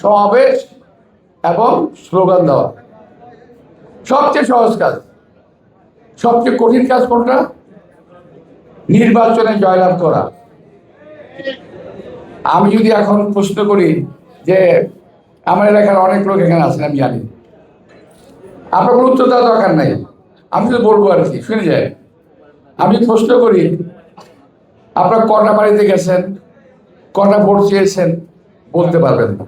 সমাবেশ এবং স্লোগান দেওয়া। সবচেয়ে সহজ কাজ, সবচেয়ে কঠিন কাজ কোনটা? নির্বাচনে জয়লাভ করা। আমি যদি এখন প্রশ্ন করি যে আমার এলাকার অনেক লোক এখানে আছেন, আমি জানি। আপনার কোনো উত্তর দেওয়ার দরকার নাই। আমি তো বলব আর কি, শুনে যায়। আমি প্রশ্ন করি, আপনার কটা বাড়িতে গেছেন? কটা ভোট চেয়েছেন? বলতে পারবেন না।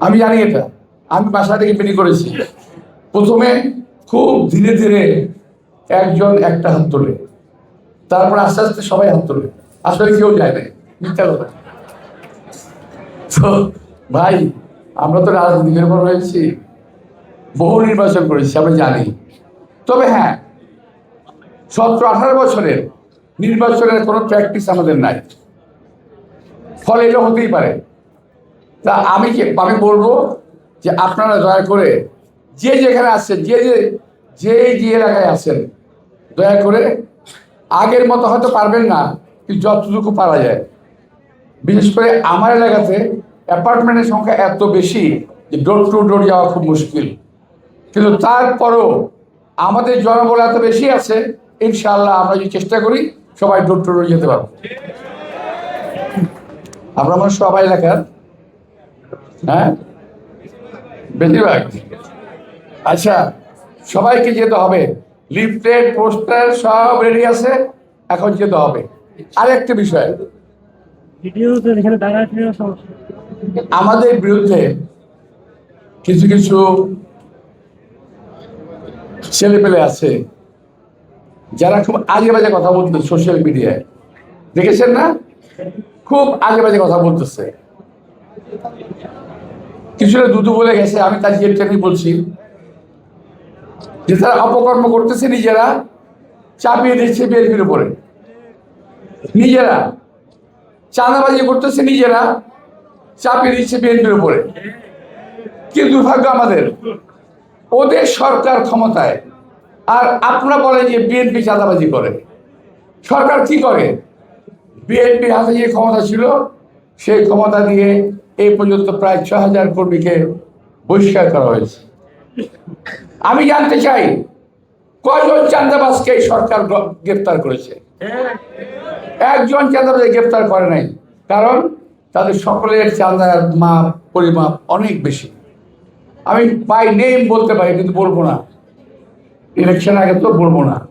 আমি জানি এটা। আমি বাসা থেকে মিটিং করেছি। প্রথমে খুব ধীরে ধীরে একজন একটা হাত তোলে। তারপর আস্তে আস্তে সবাই হাত তোলে। আসলে কেউ যায় না মিথ্যা কথা। তো ভাই, আমরা তো রাজনীতির উপর রয়েছি। বহু নির্বাচন করেছি, আমরা জানি। তবে হ্যাঁ সতেরো আঠারো বছরের নির্বাচনের কোনো প্র্যাকটিস আমাদের নাই। ফলে এটা হতেই পারে। তা আমি কি, আমি বলব যে আপনারা দয়া করে যে যেখানে আসছেন যে যে যে যে এলাকায় আছেন, দয়া করে আগের মতো হয়তো পারবেন না, কিন্তু যতটুকু পারা যায়। বিশেষ করে আমার এলাকাতে অ্যাপার্টমেন্টের সংখ্যা এত বেশি যে ডোর টু ডোর যাওয়া খুব মুশকিল। কিন্তু তারপরও আমাদের জনবল এত বেশি আছে, ইনশাআল্লাহ আমরা যদি চেষ্টা করি সবাই ডোর টু ডোর যেতে পারব। আমরা আমার সবাই এলাকার হ্যাঁ? বেশিরভাগ। আচ্ছা সবাইকে যেতে হবে। লিফলেট পোস্টার সব রেডি আছে এখন যেতে হবে। আরেকটা বিষয়। আমাদের বিরুদ্ধে কিছু কিছু ছেলেপেলে আছে যারা খুব আজে বাজে কথা বলতে সোশ্যাল মিডিয়ায় দেখেছেন না? খুব আগে বাজে কথা বলতেছে। কিছুটা দুদু বলে গেছে, আমি তার নিয়ে বলছি। যে তারা অপকর্ম করতেছে নিজেরা, চাপিয়ে দিচ্ছে বিএনপির উপরে। নিজেরা চাঁদাবাজি করতেছে নিজেরা, চাপিয়ে দিচ্ছে বিএনপির উপরে। কি দুর্ভাগ্য আমাদের। ওদের সরকার ক্ষমতায়। আর আপনারা বলেন যে বিএনপি চাঁদাবাজি করে। সরকার কি করে? বিএনপির হাতে যে ক্ষমতা ছিল, সেই ক্ষমতা দিয়ে এই পর্যন্ত প্রায় ছ হাজার কর্মীকে বহিষ্কার করা হয়েছে। আমি জানতে চাই, কয়জন চাঁদাবাজকে এই সরকার গ্র- গ্রেপ্তার করেছে? একজন চাঁদাবাজ গ্রেপ্তার করে নাই, কারণ তাদের সকলের চাঁদার মাপ, পরিমাপ অনেক বেশি। আমি বাই নেম বলতে পারি, কিন্তু বলব না। ইলেকশন আগে তো বলব না।